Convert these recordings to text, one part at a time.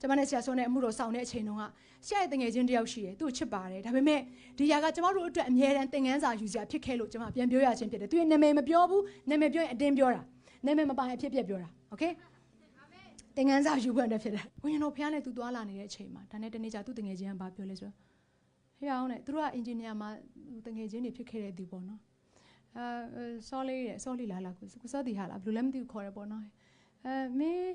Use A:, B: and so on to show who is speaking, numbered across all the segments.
A: ကျမနဲ့ဆရာဆောနဲ့အမှုတော်ဆောင်တဲ့အချိန်တုန်းကဆရာရဲ့တငယ်ချင်းတယောက်ရှိတယ်သူ့ကိုချစ်ပါတယ်ဒါပေမဲ့ဒီຢာကကျမတို့အတွက်အမြဲတမ်းသင်ခန်းစာယူစရာဖြစ်ခဲ့လို့ကျမပြန်ပြောရခြင်းဖြစ်တယ်သူရဲ့နာမည်မပြောဘူးနာမည်ပြောရင်အတင်းပြောတာနာမည်မပိုင်အဖြစ်ပြက်ပြောတာโอเคသင်ခန်းစာယူဖို့အတွက်ဖြစ်တယ်ဝိညာဉ်တော်ဖျားနဲ့သူသွားလာနေတဲ့အချိန်မှာဒါနဲ့တနေ့ကျသူ့တငယ်ချင်းကဘာပြောလဲဆိုတော့ဟေ့အောင်နဲ့သူတို့ကအင်ဂျင်နီယာမှာတငယ်ချင်းတွေဖြစ်ခဲ့တဲ့သူပေါ့နော်အဲဆောလေးရဲ့ဆောလေးလာလာကိုစောတီဟာလားဘယ်လိုလဲမသိဘူးခေါ်ရပေါ့နော် အဲမင်း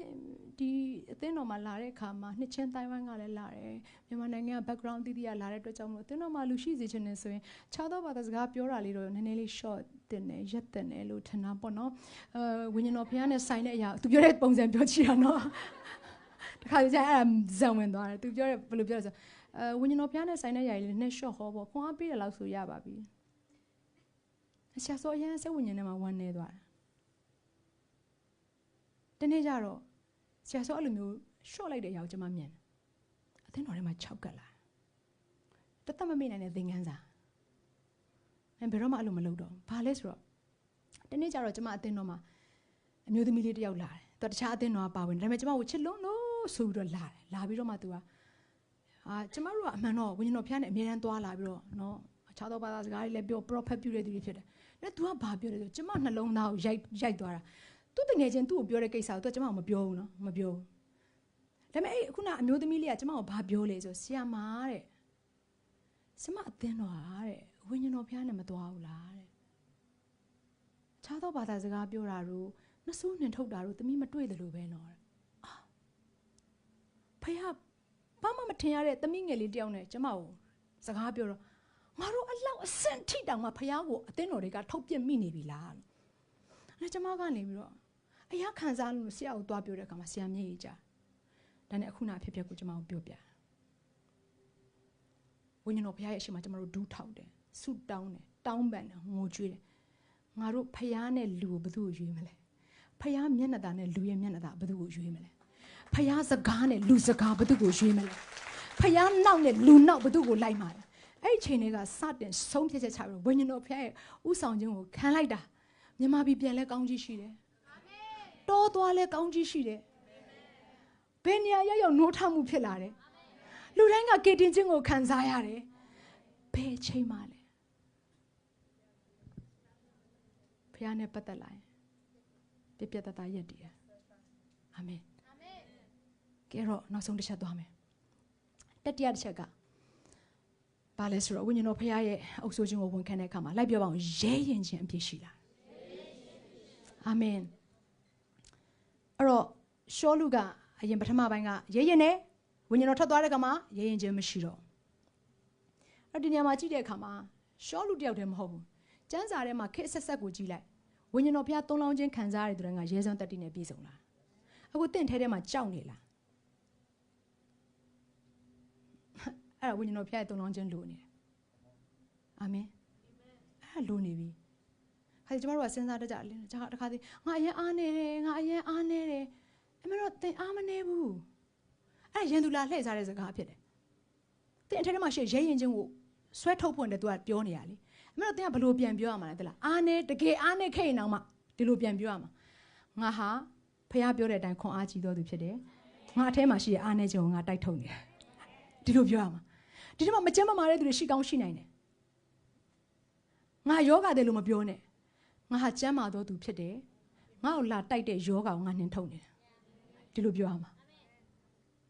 A: ဒီအသင်းတော်မှာလာတဲ့အခါမှာနှစ်ချင်းတိုင်းဝိုင်းကလည်းလာတယ်မြန်မာနိုင်ငံက background တည်တည်ရလာတဲ့အတွက်ကြောင့်မလို့အသင်းတော်မှာလူရှိစေချင်နေဆိုရင်ခြားသောဘာသာစကားပြောတာလေးတော့နည်းနည်းလေး short တင်တယ်ရက်တင်တယ်လို့ထင်တာပေါ့နော်အဲဝိညာဉ်တော်ဖခင်နဲ့ဆိုင်တဲ့အရာသူပြောတဲ့ပုံစံပြောချင်တာနော်တခါကျအဲ့ဒါဇံဝင်သွားတယ်သူပြောတဲ့ဘယ်လိုပြောလဲဆိုအဲဝိညာဉ်တော်ဖခင်နဲ့ဆိုင်တဲ့အရာလေးနည်းနည်း short ဟောပေါ့ခွန်အားပေးတယ်လို့ဆိုရပါပြီအရှာဆိုအရင်စိတ်ဝိညာဉ်ထဲမှာဝမ်းနေသွားတယ် တနေ့ကျတော့ဆရာဆိုအဲ့လိုမျိုး short လိုက်တဲ့အရာကိုကျွန်မမြင်တယ်အသင်းတော်ထဲမှာ6ကတ်လာတသက်မမေ့နိုင်တဲ့သင်ခန်းစာအဲဘယ်တော့မှအဲ့လိုမလုပ်တော့ဘာလဲဆိုတော့တနေ့ကျတော့ကျွန်မအသင်းတော်မှာအမျိုးသမီးလေးတယောက်လာတယ်သူတခြားအသင်းတော်ကပါဝင်ဒါပေမဲ့ကျွန်မကိုချစ်လုံးလို့ဆိုပြီးတော့လာတယ်လာပြီးတော့မှသူကအာကျွန်မတို့ကအမှန်တော့ဝိညာဉ်တော်ဖျားနေအမြဲတမ်းသွားလာပြီးတော့နော်အခြားသောဘာသာစကားတွေလည်းပြော prophet ပြုတဲ့သူတွေဖြစ်တယ်။ဒါ तू ကဘာပြောလဲဆိုကျွန်မနှလုံးသားကိုရိုက်ရိုက်သွားတာ။ तू တငယ်ချင်းသူ့ကိုပြောတဲ့ကိစ္စကို तू ကျွန်မမပြောဘူးနော်မပြောဘူး။ဒါပေမဲ့အဲ့ခုနအမျိုးသမီးလေးကကျွန်မကိုဘာပြောလဲဆိုဆရာမတဲ့။ဆရာမအသင်းတော်ဟာတဲ့ဝိညာဉ်တော်ဖျားနေမသွားဘူးလားတဲ့။ခြားသောဘာသာစကားပြောတာတို့နှဆိုးနှင်ထုတ်တာတို့သမီးမတွေ့တယ်လို့ပဲနော်တဲ့။အာဖះဘာမှမထင်ရတဲ့သမီးငယ်လေးတယောက်နဲ့ကျမကိုစကားပြောတော့ငါတို့အလောက်အဆင့်ထိတောင်မှဖះကိုအသင်းတော်တွေကထုတ်ပြစ်မိနေပြီလားလို့အဲကျမကနေပြီးတော့ အရာခံစားလို့ဆရာကိုသွားပြောတဲ့အခါမှာဆရာမြေကြီးကြဒါနဲ့အခုနအဖြစ်ဖြစ်ကိုကျမကိုပြောပြဝိညာဉ်တော်ဖះရဲ့အရှိမကျမတို့ဒူးထောက်တယ်ဆုတောင်းတယ်တောင်းပန်တယ်ငိုကြွေးတယ်ငါတို့ဖះနဲ့လူကိုဘယ်သူ့ကိုရွေးမလဲဖះမျက်နှာသားနဲ့လူရဲ့မျက်နှာသားဘယ်သူ့ကိုရွေးမလဲဖះစကားနဲ့လူစကားဘယ်သူ့ကိုရွေးမလဲဖះနောက်နဲ့လူနောက်ဘယ်သူ့ကိုလိုက်မှာလဲအဲ့ဒီချိန်တွေကစတင်ဆုံးဖြတ်ချက်ချပြီးဝိညာဉ်တော်ဖះရဲ့ဥဆောင်ခြင်းကိုခံလိုက်တာမြန်မာပြည်ပြန်လဲကောင်းကြီးရှိတယ် တောသွားလဲကောင်းကြီးရှိတယ်ဘယ်နေရာရောက်ရောက်နိုးထမှုဖြစ်လာတယ်လူတိုင်းကကေတင်ခြင်းကိုခံစားရတယ်ဘယ်ချိန်မှလဲဖះနဲ့ပတ်သက်လာရင်ပြပြတတ်တာရက်တည်တယ်အာမင်ကဲတော့နောက်ဆုံးတစ်ချက်သွားမယ်တတိယတစ်ချက်ကဘာလဲဆိုတော့ဝိညာဉ်တော်ဖခင်ရဲ့အုပ်ဆိုးခြင်းကိုဝန်ခံတဲ့အခါမှာလိုက်ပြောပါအောင်ရဲရင်ခြင်းအပြည့်ရှိလာအာမင် အဲ့တော့ရှောလူကအရင်ပထမပိုင်းကရဲရင်နဲ့ဝိညာဉ်တော်ထွက်သွားတဲ့အခါမှာရဲရင်ခြင်းမရှိတော့အဲ့ဒီနေရာမှာကြည့်တဲ့အခါမှာရှောလူတယောက်တည်းမဟုတ်ဘူးကျမ်းစာထဲမှာခက်ဆက်ဆက်ကိုကြည့်လိုက်ဝိညာဉ်တော်ဖခင်သုံးလောင်းခြင်းခံစားရတဲ့သူတွေကရဲစွမ်းတက်တိနဲ့ပြည့်စုံလာအခုတင့်ထဲထဲမှာကြောက်နေလားအဲ့ဒါဝိညာဉ်တော်ဖျားရဲ့တုံလောင်းခြင်းလိုနေတယ်အာမင်အဲ့ဒါလိုနေပြီ ခါကျကျမတို့ကစဉ်းစားတကြတယ်တခါတခါသေးငါအရင်အားနေတယ်ငါအရင်အားနေတယ်အမေတော့တင်အားမနေဘူးအဲ့ရန်သူလာလှည့်စားတဲ့စကားဖြစ်တယ်တင်အထက်ထဲမှာရှေ့ရဲရင်ချင်းကိုဆွဲထုတ်ဖွင့်တယ်သူကပြောနေရလေအမေတို့တင်ကဘလို့ပြန်ပြောရမှာလဲတလားအားနေတကယ်အားနေခဲ့ရင်တော့မှဒီလိုပြန်ပြောရမှာငါဟာဖះပြောတဲ့အတိုင်းခွန်အားကြီးတော်သူဖြစ်တယ်ငါအထဲမှာရှိတဲ့အားနေခြင်းကိုငါတိုက်ထုတ်နေတယ်ဒီလိုပြောရမှာဒီထဲမှာမကြမ်းမမာတဲ့သူတွေရှိကောင်းရှိနိုင်တယ်ငါယောဂတယ်လို့မပြောနဲ့ ငါဟာကြမ်းမာသောသူဖြစ်တယ်ငါ့ကိုလာတိုက်တဲ့ယောဂကိုငါနှင်ထုတ်နေတယ်ဒီလိုပြောရမှာ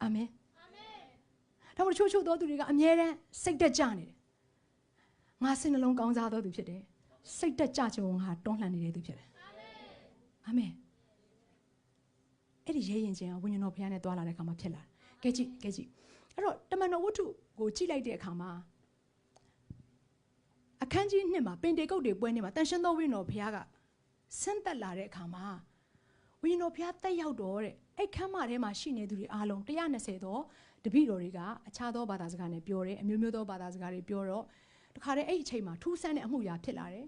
A: အာမင်ဒါမှမဟုတ်ချိုးချိုးသောသူတွေကအမြဲတမ်းစိတ်တက်ကြနေတယ်ငါစိတ်နှလုံးကောင်းစားသောသူဖြစ်တယ်စိတ်တက်ကြခြင်းကိုငါတွန်းလှန်နေတဲ့သူဖြစ်တယ်အာမင်အဲ့ဒီရဲရင်ချင်းကဝိညာဉ်တော်ဘုရားနဲ့တွာလာတဲ့အခါမှာဖြစ်လာတယ်ကဲကြည့်ကဲကြည့်အဲ့တော့တမန်တော်ဝတ္ထုကိုကြည့်လိုက်တဲ့အခါမှာ အခန်းကြီးနှစ်မှာပင်တေကုတ်တွေပွဲနေမှာတန်ရှင်းသောဝိညာဉ်တော်ဘုရားကဆင်းသက်လာတဲ့အခါမှာဝိညာဉ်တော်ဘုရားတက်ရောက်တော့တဲ့အဲ့ခမ်းမထဲမှာရှိနေသူတွေအားလုံး120သောတပည့်တော်တွေကအခြားသောဘာသာစကားနဲ့ပြောတယ်အမျိုးမျိုးသောဘာသာစကားတွေပြောတော့တခါတည်းအဲ့ဒီအချိန်မှာထူးဆန်းတဲ့အမှုရာဖြစ်လာတယ်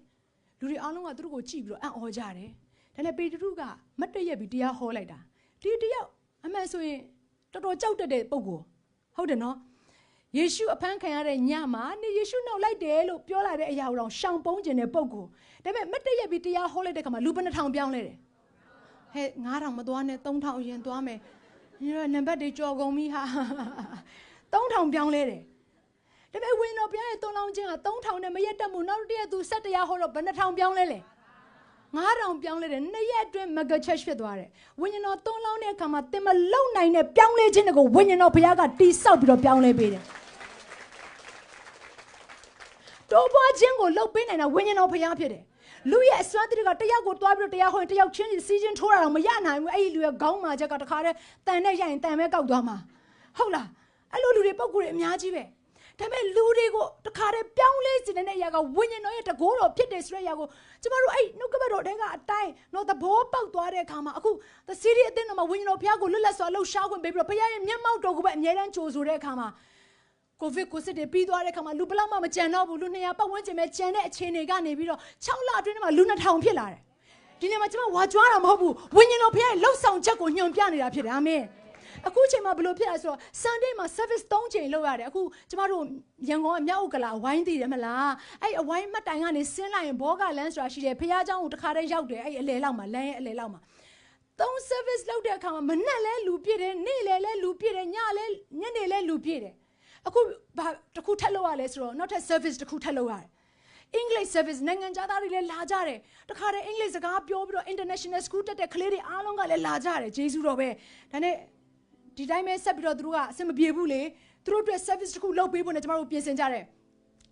A: လူတွေအားလုံးကသူတို့ကိုကြည့်ပြီးတော့အံ့ဩကြတယ်ဒါနဲ့ပေတရုကမတ်တရက်ပြီးတရားဟောလိုက်တာဒီတယောက်အမှန်ဆိုရင်တော်တော်ကြောက်တတ်တဲ့ပုံကိုဟုတ်တယ်နော် ယေရှုအဖမ်းခံရတဲ့ညမှာနေယေရှုနောက်လိုက်တယ်လို့ပြောလာတဲ့အရာကိုတော့ရှောင်ပုန်းခြင်းတဲ့ပုံကိုဒါပေမဲ့မတ်တရက်ပြီးတရားဟောလိုက်တဲ့ခါမှာလူဘယ်နှထောင်ပြောင်းလဲတယ်ဟဲ့9000မသွားနဲ့3000ရင်သွားမယ်ညီတို့နံပါတ်တွေကြော်ကုန်ပြီဟာ3000ပြောင်းလဲတယ်ဒါပေမဲ့ဝိညာဉ်တော်ဘုရားရဲ့သုံးလောင်းခြင်းက3000နဲ့မရက်တက်မှုနောက်တစ်ရက်သူဆက်တရားဟောတော့ဘယ်နှထောင်ပြောင်းလဲလဲ9000ပြောင်းလဲတယ်နှစ်ရက်အတွင်းမဂချက်ဖြစ်သွားတယ်ဝိညာဉ်တော်သုံးလောင်းတဲ့အခါမှာသင်မလုံနိုင်တဲ့ပြောင်းလဲခြင်းတွေကိုဝိညာဉ်တော်ဘုရားကတိဆောက်ပြီးတော့ပြောင်းလဲပေးတယ် တိုးပွားခြင်းကိုလှုပ်ပေးနိုင်တာဝိညာဉ်တော်ဘုရားဖြစ်တယ်လူရဲ့အစွမ်းတည်းကတယောက်ကိုတွားပြီးတော့တရားဟောရင်တယောက်ချင်းစီချင်းထိုးတာတော့မရနိုင်ဘူးအဲ့ဒီလူရဲ့ခေါင်းမာချက်ကတခါတည်းတန်နဲ့ရိုက်ရင်တန်ပဲကောက်သွားမှာဟုတ်လားအဲ့လိုလူတွေပုံကိုယ်တွေအများကြီးပဲဒါပေမဲ့လူတွေကိုတခါတည်းပြောင်းလဲစေတဲ့အရာကဝိညာဉ်တော်ရဲ့တကိုးတော်ဖြစ်တယ်ဆိုတဲ့အရာကိုကျမတို့အဲ့နှုတ်ကပတ်တော်တဲကအတိုင်းတော့သဘောပေါက်သွားတဲ့အခါမှာအခု the series အသင်းတော်မှာဝိညာဉ်တော်ဘုရားကိုလွတ်လပ်စွာလှုပ်ရှားခွင့်ပေးပြီးတော့ဘုရားရဲ့မျက်မှောက်တော်ကိုပဲအမြဲတမ်းကြိုဆိုတဲ့အခါမှာ ကိုဗစ်ကိုစစ်တွေပြီးသွားတဲ့ခါမှာလူဘလောက်မှမကြံတော့ဘူးလူ200ပတ်ဝန်းကျင်ပဲကြံတဲ့အခြေအနေကနေပြီးတော့6လအတွင်းမှာလူ2000ဖြစ်လာတယ်ဒီနေ့မှာကျွန်မဝါကြွားတာမဟုတ်ဘူးဝိညာဉ်တော်ဘုရားရဲ့လှုပ်ဆောင်ချက်ကိုညွှန်ပြနေတာဖြစ်တယ်အာမင်အခုချိန်မှာဘယ်လိုဖြစ်လဲဆိုတော့ Sunday မှာ service 3ချိန်လုပ်ရတယ်အခုကျမတို့ရန်ကုန်အမြောက်ဥက္ကလာအဝိုင်းတည်တယ်မလားအဲ့အဝိုင်းမှတ်တိုင်ကနေဆင်းလိုက်ရင်ဘောကလန်းဆိုတာရှိတယ်ဖះเจ้าကိုတခါတည်းရောက်တယ်အဲ့အလဲလောက်မှာလမ်းရဲ့အလဲလောက်မှာ သုံး service လုပ်တဲ့အခါမှာမနှက်လဲလူပြည့်တယ်နေ့လဲလဲလူပြည့်တယ်ညလဲညနေလဲလူပြည့်တယ် အခုဘာတစ်ခုထပ်လုပ်ရလဲဆိုတော့နောက်ထပ် service တစ်ခုထပ်လုပ်ရတယ်အင်္ဂလိပ် service နိုင်ငံသားတွေလည်းလာကြတယ်တခါတည်းအင်္ဂလိပ်စကားပြောပြီးတော့ international school တက်တဲ့ကလေးတွေအားလုံးကလည်းလာကြတယ်ဂျေစုတော်ပဲဒါနဲ့ဒီတိုင်းပဲဆက်ပြီးတော့သူတို့ကအဆင်မပြေဘူးလေသူတို့အတွက် service တစ်ခုလုပ်ပေးဖို့နဲ့ကျမတို့ပြင်ဆင်ကြတယ်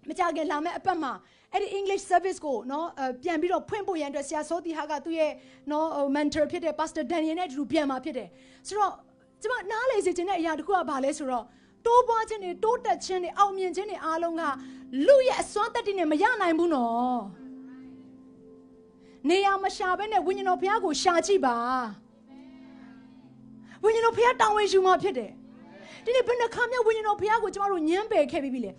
A: မကြခင်လာမယ့်အပတ်မှာအဲ့ဒီ English service ကိုနော်ပြန်ပြီးတော့ဖွင့်ဖို့ရန်အတွက်ဆရာစောတီဟာကသူ့ရဲ့နော် mentor ဖြစ်တဲ့ Pastor Daniel နဲ့အတူပြန်มาဖြစ်တယ်ဆိုတော့ကျမနားလေစေချင်တဲ့အရာတစ်ခုကဘာလဲဆိုတော့ တိုးပွားခြင်းတွေတိုးတက်ခြင်းတွေအောင်မြင်ခြင်းတွေအားလုံးကလူရဲ့အစွမ်းတက်တည်နဲ့မရနိုင်ဘူးနော်နေရာမရှာဘဲနဲ့ဝိညာဉ်တော်ဘုရားကိုရှာကြည့်ပါဝိညာဉ်တော်ဘုရားတောင်းဝင်ယူမှာဖြစ်တယ်ဒီနေ့ဘယ်နှခါမြဝိညာဉ်တော်ဘုရားကိုကျမတို့ညှမ်းပယ်ခဲ့ပြီးပြီလေ